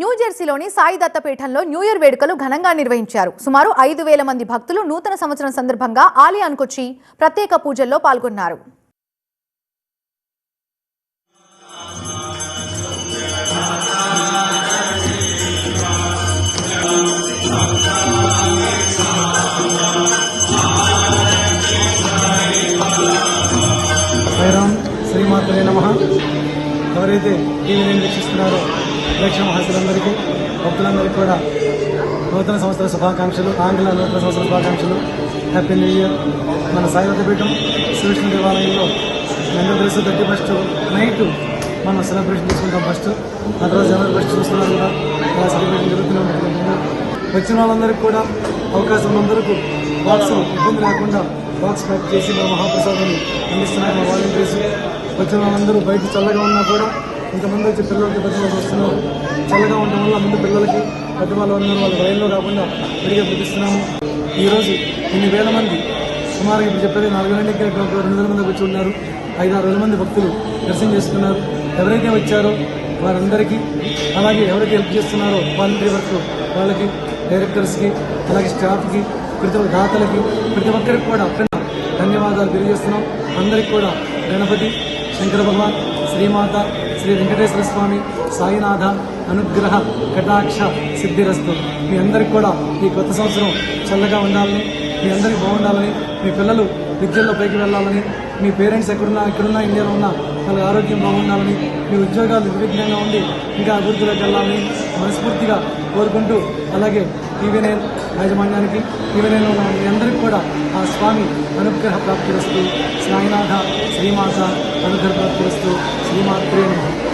న్యూజెర్సీలోని సాయి దత్తపీఠంలో new year వేడుకలు ఘనంగా నిర్వహించారు. సుమారు ఐదు వేల మంది భక్తులు నూతన సంవత్సరం సందర్భంగా ఆలయానికొచ్చి ప్రత్యేక పూజల్లో పాల్గొన్నారు. శ్రీమాతలే నమ. ఎవరైతే టీవీని వీక్షిస్తున్నారో ప్రేక్షణ మహాశులందరికీ భక్తులందరికీ కూడా నూతన సంవత్సర శుభాకాంక్షలు ఆంగ్ల నూతన సంవత్సర శుభాకాంక్షలు. హ్యాపీ న్యూ ఇయర్ మన సాయివత పీఠం శ్రీకృష్ణ దేవాలయంలో రెండు తెలుసు థర్టీ ఫస్ట్ నైట్ మనం సెలబ్రేషన్ చేసుకుంటాం ఫస్ట్. ఆ రోజు ఎవరు ఫస్ట్ చూస్తున్నారు కూడా ఇలా సెలబ్రేషన్ జరుగుతూనే వచ్చిన వాళ్ళందరికీ కూడా అవకాశం ఉన్నందరికీ బాక్స్ ఇబ్బంది లేకుండా బాక్స్ ప్యాక్ చేసి మా మహాప్రసాదాన్ని అందిస్తున్నారు మా వాలంటీర్స్ వచ్చిన వాళ్ళందరూ బయట చల్లగా ఉన్నా కూడా ఇంతమంది వచ్చి పిల్లలకి పెద్దవాళ్ళు వస్తున్నారు. చల్లగా ఉండడం వల్ల ముందు పిల్లలకి పెద్దవాళ్ళు ఉన్నారు. వాళ్ళు రైల్లో కాకుండా విడిగా పిలిపిస్తున్నాము ఈరోజు ఇన్ని వేల మంది సుమారు ఇప్పుడు చెప్పేది నాలుగు వేల నుంచి రెండు వేల మంది వచ్చి ఉన్నారు. ఐదారు వేల మంది భక్తులు దర్శనం చేస్తున్నారు ఎవరైతే వచ్చారో వారందరికీ అలాగే ఎవరైతే హెల్ప్ చేస్తున్నారో వాలంటీర్ వర్క్ వాళ్ళకి డైరెక్టర్స్కి అలాగే స్టాఫ్కి ప్రతి ఒక్క దాతలకి ప్రతి ఒక్కరికి కూడా అక్కడ ధన్యవాదాలు తెలియజేస్తున్నాం. అందరికి కూడా గణపతి శంకర భగవాన్ శ్రీమాత శ్రీ వెంకటేశ్వర స్వామి సాయినాథ అనుగ్రహ కటాక్ష సిద్ధిరస్తు. మీ అందరికి కూడా ఈ కొత్త సంవత్సరం చల్లగా ఉండాలని మీ అందరికీ బాగుండాలని మీ పిల్లలు విద్యల్లో పైకి వెళ్ళాలని మీ పేరెంట్స్ ఎక్కడున్నా ఎక్కడున్నా ఇండియాలో ఉన్నా వాళ్ళ ఆరోగ్యం బాగుండాలని మీ ఉద్యోగాలు నిర్విఘ్నంగా ఉండి ఇంకా అభివృద్ధిలోకి వెళ్ళాలని మనస్ఫూర్తిగా కోరుకుంటూ అలాగే టీవీనైన్ యాజమాన్యానికి టీవీ ఉన్న మీ అందరికీ కూడా ఆ స్వామి అనుగ్రహ ప్రాప్తిరస్తు సాయినాథ శ్రీమాత అనుగ్రహ ప్రాప్తిరస్తు శ్రీమాత్రే నమః.